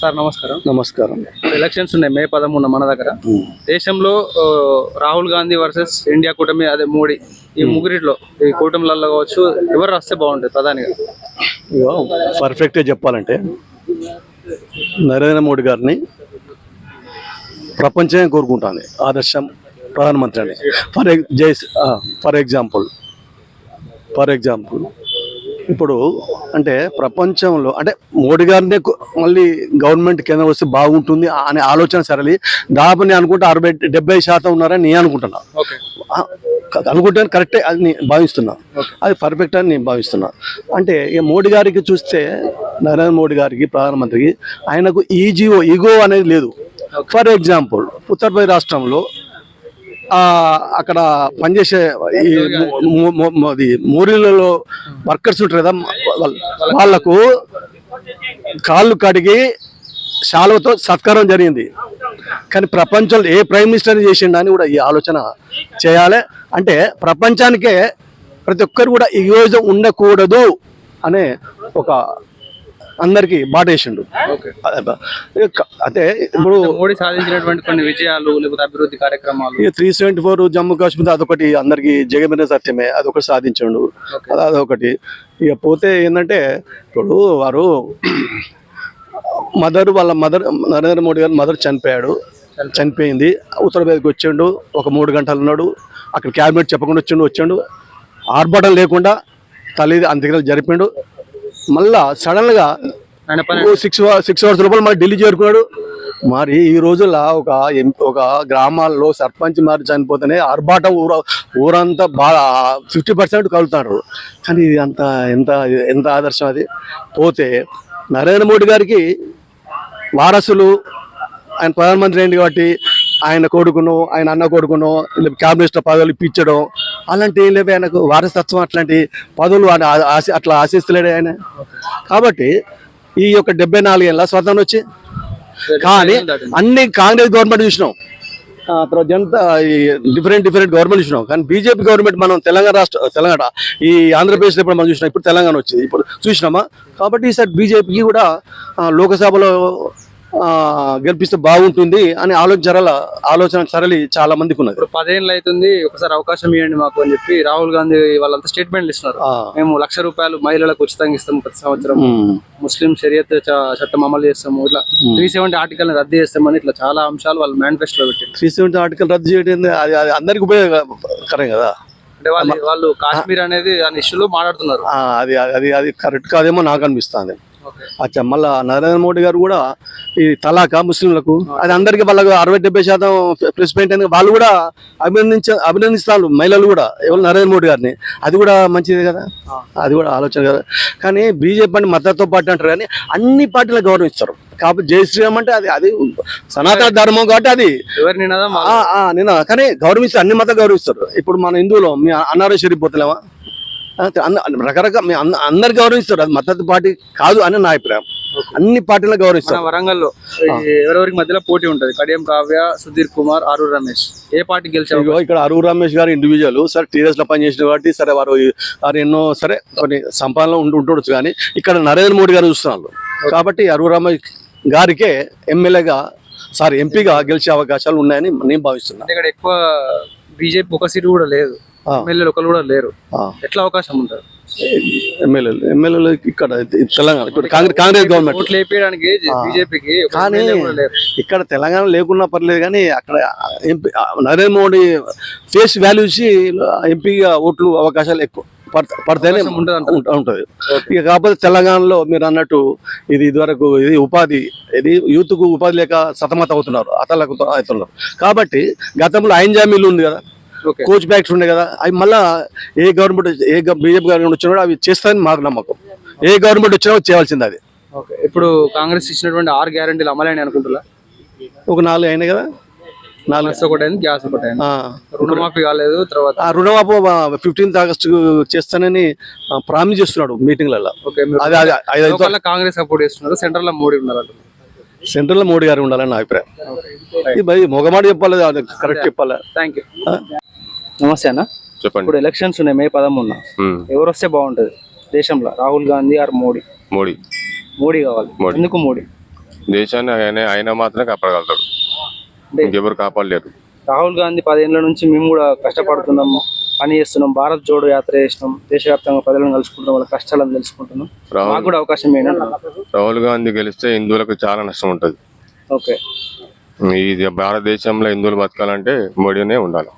Sir నమస్కారం. నమస్కారం. Elections ఉన్నాయి మే పదమూడున మన దగ్గర. దేశంలో రాహుల్ గాంధీ వర్సెస్ ఇండియా కూటమి అదే మోడీ. ఈ ముగ్గురిట్లో ఈ కూటమిలలో కావచ్చు ఎవరు వస్తే బాగుంటుంది ప్రధానిగా? పర్ఫెక్ట్గా చెప్పాలంటే నరేంద్ర మోడీ గారిని ప్రపంచమే కోరుకుంటుంది ఆదర్శం ప్రధానమంత్రి అని. ఫర్ ఎగ్ జై ఫర్ ఎగ్జాంపుల్ ఫర్ ఎగ్జాంపుల్ ఇప్పుడు అంటే ప్రపంచంలో అంటే మోడీ గారినే మళ్ళీ గవర్నమెంట్ కింద వస్తే బాగుంటుంది అనే ఆలోచన సరళి. దాదాపు నేను అనుకుంటే అరవై డెబ్బై శాతం ఉన్నారని నేను అనుకుంటున్నా. అనుకుంటాను కరెక్టే అది నేను భావిస్తున్నా. అది పర్ఫెక్ట్ అని నేను భావిస్తున్నా. అంటే ఇక మోడీ గారికి చూస్తే నరేంద్ర మోడీ గారికి ప్రధానమంత్రికి ఆయనకు ఈజీఓ ఈగో అనేది లేదు. ఫర్ ఎగ్జాంపుల్ ఉత్తరప్రదేశ్ రాష్ట్రంలో అక్కడ పనిచేసే ఈ మో- అది మోరీలలో వర్కర్స్ ఉంటారు కదా వాళ్ళకు వాళ్ళకు కాళ్ళు కడిగి శాలువతో సత్కారం జరిగింది. కానీ ప్రపంచంలో ఏ ప్రైమ్ మినిస్టర్ చేసిండని కూడా ఈ ఆలోచన చేయాలి. అంటే ప్రపంచానికే ప్రతి ఒక్కరు కూడా ఈ రోజు ఉండకూడదు అనే ఒక అందరికి బాటేసిండు. ఓకే. అదే ఇప్పుడు మోడీ సాధించినటువంటి కొన్ని విజయాలు లేకపోతే అభివృద్ధి కార్యక్రమాలు. ఈ three seventy four Jammu Kashmir అదొకటి అందరికి జగమైన సత్యమే అదొకటి సాధించండు. అదొకటి. ఇక పోతే ఏంటంటే ఇప్పుడు వారు మదర్ వాళ్ళ మదర్ నరేంద్ర మోడీ గారు మదర్ చనిపోయాడు. చనిపోయింది. ఉత్తరప్రదేశ్కి వచ్చిండు. ఒక మూడు గంటలు ఉన్నాడు. అక్కడ క్యాబినెట్ చెప్పకుండా వచ్చిండు వచ్చిండు. ఆర్భాటం లేకుండా తల్లి అంత్యక్రియలు జరిపిండు. మళ్ళా ఆయన పని సిక్స్ సిక్స్ అవర్స్ లోపల మరి ఢిల్లీ చేరుకున్నాడు. మరి ఈ రోజుల్లో ఒక ఒక గ్రామాల్లో సర్పంచ్ మరి చనిపోతేనే ఆర్భాటం ఊర ఊరంతా బాగా ఫిఫ్టీ పర్సెంట్ కలుగుతారు. కానీ ఇది అంత ఎంత ఎంత ఆదర్శం అది? పోతే నరేంద్ర మోడీ గారికి వారసులు ఆయన ప్రధానమంత్రి అయింది కాబట్టి ఆయన కొడుకును ఆయన అన్న కొడుకును క్యాబినెట్ పదవులు ఇప్పించడం అలాంటి ఏం లేవు. ఆయనకు వారసత్వం అట్లాంటి పదవులు ఆయన ఆశ- అట్లా ఆశిస్తలేడు ఆయన. కాబట్టి ఈ యొక్క డెబ్బై నాలుగేళ్ళ స్వతంత్రం వచ్చి కానీ అన్ని కాంగ్రెస్ గవర్నమెంట్ చూసినాం. తర్వాత జనతా ఈ డిఫరెంట్ డిఫరెంట్ గవర్నమెంట్ చూసినాం. కానీ బీజేపీ గవర్నమెంట్ మనం తెలంగాణ రాష్ట్ర తెలంగాణ ఈ ఆంధ్రప్రదేశ్లో ఇప్పుడు మనం చూసినాం ఇప్పుడు తెలంగాణ వచ్చింది. ఇప్పుడు చూసినామా? కాబట్టి ఈసారి బీజేపీకి కూడా లోకసభలో గెలిపిస్తే బాగుంటుంది అని ఆలోచన ఆలోచన సరళి చాలా మందికి ఉన్నది. పదేళ్ళు అవుతుంది ఒకసారి అవకాశం ఇవ్వండి మాకు అని చెప్పి రాహుల్ గాంధీ వాళ్ళంతా స్టేట్మెంట్లు ఇస్తున్నారు. మేము లక్ష రూపాయలు మహిళలకు ఉచితంగా ఇస్తాము ప్రతి సంవత్సరం. ముస్లిం షరియత్ చట్టం అమలు చేస్తాము. ఇట్లా త్రీ సెవెంటీ ఆర్టికల్ రద్దు చేస్తామని ఇట్లా చాలా అంశాలు వాళ్ళు మేనిఫెస్టోలో పెట్టారు త్రీ సెవెంటీ ఆర్టికల్ రద్దు చేయడం? అది అది అందరికి ఉపయోగకరం కదా? అంటే వాళ్ళు వాళ్ళు కాశ్మీర్ అనేది దాని ఇష్యూలో మాట్లాడుతున్నారు. అది అది అది కరెక్ట్ కాదేమో నాకు అనిపిస్తుంది. అచ్చా మళ్ళా నరేంద్ర మోడీ గారు కూడా ఈ తలాక ముస్లింలకు అది అందరికి వాళ్ళకు అరవై డెబ్బై శాతం పాయింట్ అయింది వాళ్ళు కూడా అభినందించ అభినందిస్తారు మహిళలు కూడా ఎవరు నరేంద్ర మోడీ గారిని. అది కూడా మంచిదే కదా? అది కూడా ఆలోచన కదా? కానీ బీజేపీ అని మద్దతుతో పార్టీ అంటారు కానీ అన్ని పార్టీలకు గౌరవిస్తారు కాబట్టి జై శ్రీరామ్ అంటే అది అది సనాతన ధర్మం కాబట్టి అది. ఎవరి నినాదం ఆ, ఆ, నేను కానీ గౌరవిస్తారు అన్ని మతం గౌరవిస్తారు. ఇప్పుడు మన హిందువులో మీ అన్నారో షరీఫ్ పోతలేమా రకరకాల అందరు గౌరవిస్తారు. అది మద్దతు పార్టీ కాదు అని నా అభిప్రాయం. అన్ని పార్టీలకు మన గౌరవిస్తారు వరంగల్లో ఎవరెవరికి మధ్యలో పోటీ ఉంటది? కడియం కావ్య సుధీర్ కుమార్ ఆరూర్ రమేష్. ఏ పార్టీ గెలిచే ఇగో ఇక్కడ అరువు రమేష్ గారు ఇండివిజువల్ సరే టీఆర్ఎస్లో పనిచేసిన కాబట్టి సరే వారు వారు ఎన్నో సరే కొన్ని సంపాదనలో ఉండి ఉండొచ్చు కానీ ఇక్కడ నరేంద్ర మోడీ గారు చూస్తున్నారు. కాబట్టి అరువు రమేష్ గారికే ఎమ్మెల్యేగా సారీ ఎంపీగా గెలిచే అవకాశాలు ఉన్నాయని నేను భావిస్తున్నాను ఇక్కడ ఎక్కువ బీజేపీ ఒక సీటు కూడా లేదు. ఎమ్మెల్యేలు ఒకరు కూడా లేరు. ఎట్లా అవకాశం ఉంటుంది? ఎమ్మెల్యేలు ఎమ్మెల్యేలు ఇక్కడ తెలంగాణ కాంగ్రెస్ కాంగ్రెస్ గవర్నమెంట్. బీజేపీకి కానీ ఇక్కడ తెలంగాణ లేకున్నా పర్లేదు కానీ అక్కడ MP Narendra Modi face value ఇచ్చి ఎంపీగా ఓట్లు అవకాశాలు ఎక్కువ పడత- పడతాయని అవకాశం ఉంటదంటారు. ఉంట- ఉంటది. ఇక కాకపోతే తెలంగాణలో మీరు అన్నట్టు ఇది ఇదివరకు ఇది ఉపాధి ఇది యూత్కు ఉపాధి లేక సతమత అవుతున్నారు అతలకు అవుతున్నారు. కాబట్టి గతంలో ఐంజామీలు ఉంది కదా కోచ్ బ్యాగ్స్ ఉండే కదా అవి మళ్ళా ఏ గవర్నమెంట్ ఏ బీజేపీ గవర్నమెంట్ వచ్చినా కూడా అవి చేస్తాయని మాకు నమ్మకం. ఏ గవర్నమెంట్ వచ్చినా చేయాల్సింది అది. ఇప్పుడు కాంగ్రెస్ ఇచ్చినటువంటి ఆరు గ్యారంటీలు అమలని అనుకుంటున్నా ఒక నాలుగు అయినాయి కదా. నాలుగు. బస్ ఒకటి అయింది గ్యాస్ ఒకటి అయింది. ఆ. రుణమాఫీ కాలేదు తర్వాత ఫిఫ్టీన్త్ ఆగస్ట్ చేస్తానని ప్రామిస్ చేస్తున్నాడు మీటింగ్లలో కాంగ్రెస్ సపోర్ట్ చేస్తున్నారు సెంట్రల్లో మోడీ సెంట్రల్లో మోడీ గారు ఉండాలని నా అభిప్రాయం. ఇది మొగమాట చెప్పాలి కరెక్ట్ చెప్పాలి. థ్యాంక్ యూ నమస్తే అన్న చెప్పండి. ఇప్పుడు ఎలక్షన్స్ ఉన్నాయి మే పదమూడున. ఎవరు వస్తే బాగుంటది? దేశంలో రాహుల్ గాంధీ ఆర్ మోడీ? మోడీ. మోడీ కావాలి. ఎందుకు మోడీ? దేశాన్ని ఆయన ఆయన మాత్రమే కాపాడగలుగుతాడు. ఇంకెవరు కాపాడలేరు. రాహుల్ గాంధీ పదేళ్ళ నుంచి మేము కూడా కష్టపడుతున్నాం పని చేస్తున్నాం భారత్ జోడో యాత్ర చేసినాం దేశవ్యాప్తంగా ప్రజలను కలుసుకుంటున్నాం వాళ్ళ కష్టాలను తెలుసుకుంటున్నాం. మాకు కూడా అవకాశం ఏంటంటే రాహుల్ గాంధీ గెలిస్తే హిందువులకు చాలా నష్టం ఉంటుంది. ఓకే. ఈ భారతదేశంలో హిందువులు బతకాలంటే మోడీనే ఉండాలి.